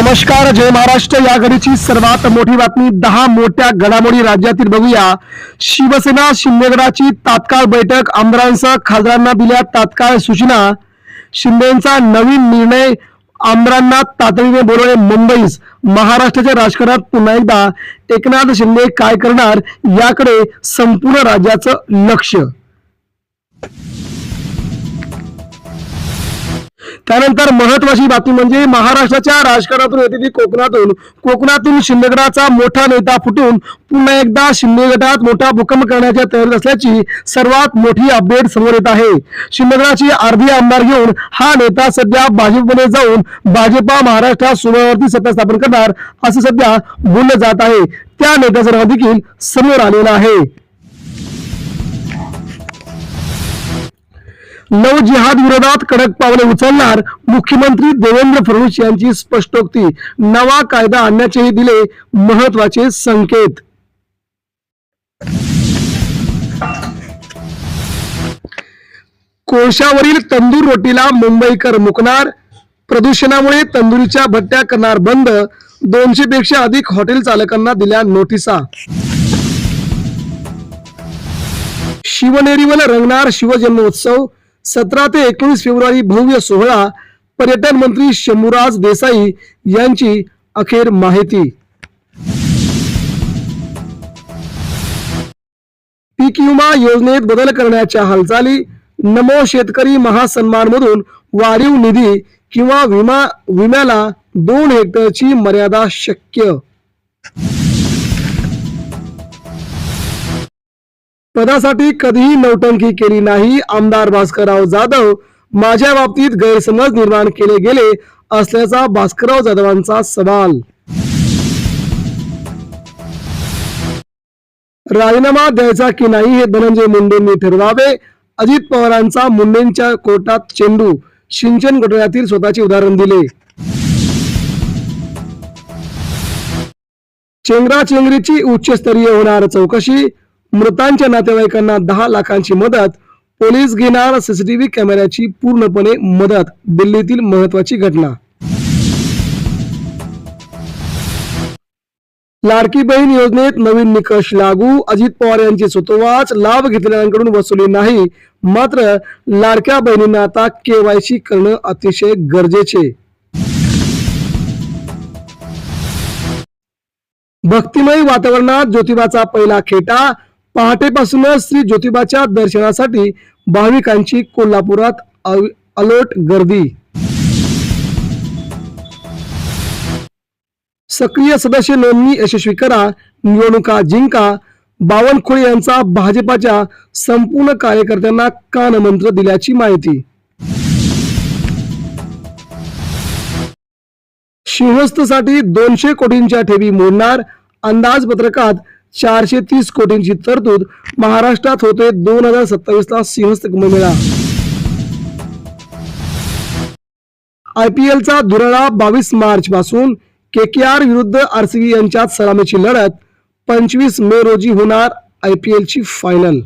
नमस्कार जय महाराष्ट्र. या घडीची सर्वात मोठी बातमी दहा मोठ्या घडामोडी राज्यातील बघूया. शिवसेना शिंदेगडाची तात्काळ बैठक आमदारांसह खासदारांना दिल्या तात्काळ सूचना. शिंदेचा नवीन निर्णय आमदारांना तातडीने बोलवणे मुंबईस. महाराष्ट्राच्या राजकारणात पुन्हा एकदा एकनाथ शिंदे काय करणार याकडे संपूर्ण राज्याचं लक्ष. त्यानंतर महत्वाची बातमी म्हणजे महाराष्ट्राच्या राजकारणातून येते ती कोकणातून. कोकणातून शिंदेगडाचा मोठा नेता फुटून पुन्हा एकदा शिंदेगडात मोठा भूकंप करण्याच्या तयारीत असल्याची सर्वात मोठी अपडेट समोर येत आहे. शिंदेगडाची अर्धी आमदार घेऊन हा नेता सध्या भाजपमध्ये जाऊन भाजपा महाराष्ट्रात सुनावरती सत्ता स्थापन करणार असं सध्या बोललं जात आहे. त्या नेत्याचं नाव देखील समोर आलेलं आहे. नऊ जिहाद विरोधात कडक पावले उचलणार मुख्यमंत्री देवेंद्र फडणवीस यांची स्पष्टोक्ती नवा कायदा आणण्याचेही दिले महत्त्वाचे संकेत. कोळशावरील तंदूर रोटीला मुंबईकर मुकणार. प्रदूषणामुळे तंदुरीच्या भट्ट्या करणार बंद. दोनशे पेक्षा अधिक हॉटेल चालकांना दिल्या नोटिसा. शिवनेरीवर रंगणार शिवजन्मोत्सव. सतरा ते एकोणीस फेब्रुवारी भव्य सोहळा पर्यटन मंत्री शंभूराज देसाई यांची अखेर माहिती. पीक विमा योजनेत बदल करण्याच्या हालचाली नमो शेतकरी महासन्मान मधून वाढीव निधी किंवा विमा विम्याला दोन हेक्टरची मर्यादा शक्य. पदासाठी कधीही नौटंकी केली नाही. आमदार भास्करराव जाधव माझ्या बाबतीत गैरसमज निर्माण केले गेले असल्याचा भास्करराव जाधवांचा सवाल. राजीनामा द्यायचा की नाही हे धनंजय मुंडेंनी ठरवावे. अजित पवारांचा मुंडेंच्या कोर्टात चेंडू. सिंचन घोटाळ्यातील स्वतःचे उदाहरण दिले. चेंगराचेंगरीची उच्चस्तरीय होणार चौकशी. मृतांच्या नातेवाईकांना दहा लाखांची मदत पोलीस घेणार सीसीटीव्ही कॅमेऱ्याची पूर्णपणे मदत दिल्लीतील महत्वाची घटना. लाडकी बहीण योजनेत नवीन निकष लागू अजित पवार यांची सुतोवाच लाभ घेतलेल्यांकडून वसुली नाही. मात्र लाडक्या बहिणींना आता केवायसी करणं अतिशय गरजेचे. भक्तिमय वातावरणात ज्योतिबाचा पहिला खेटा पहाटेपासूनच श्री ज्योतिबाच्या दर्शनासाठी भाविकांची कोल्हापुरात अलर्ट गर्दी. सक्रिय सदस्य नोंदणी यशस्वी करा निवडणुका जिंका. बावनकुळे यांचा भाजपाच्या संपूर्ण कार्यकर्त्यांना कानमंत्र दिल्याची माहिती. सिंहस्थसाठी दोनशे कोटींच्या ठेवी मोडणार अंदाजपत्रकात चारशे तीस कोटींची तरतूद महाराष्ट्रात होते. दोन हजार सत्तावीस ला सिंहस्थ कुंभमेळा. आय पी एलचा बावीस मार्च पासून के के आर विरुद्ध आरसीबी यांच्यात सलामीची लढत पंचवीस मे रोजी होणार आय पी एलची फायनल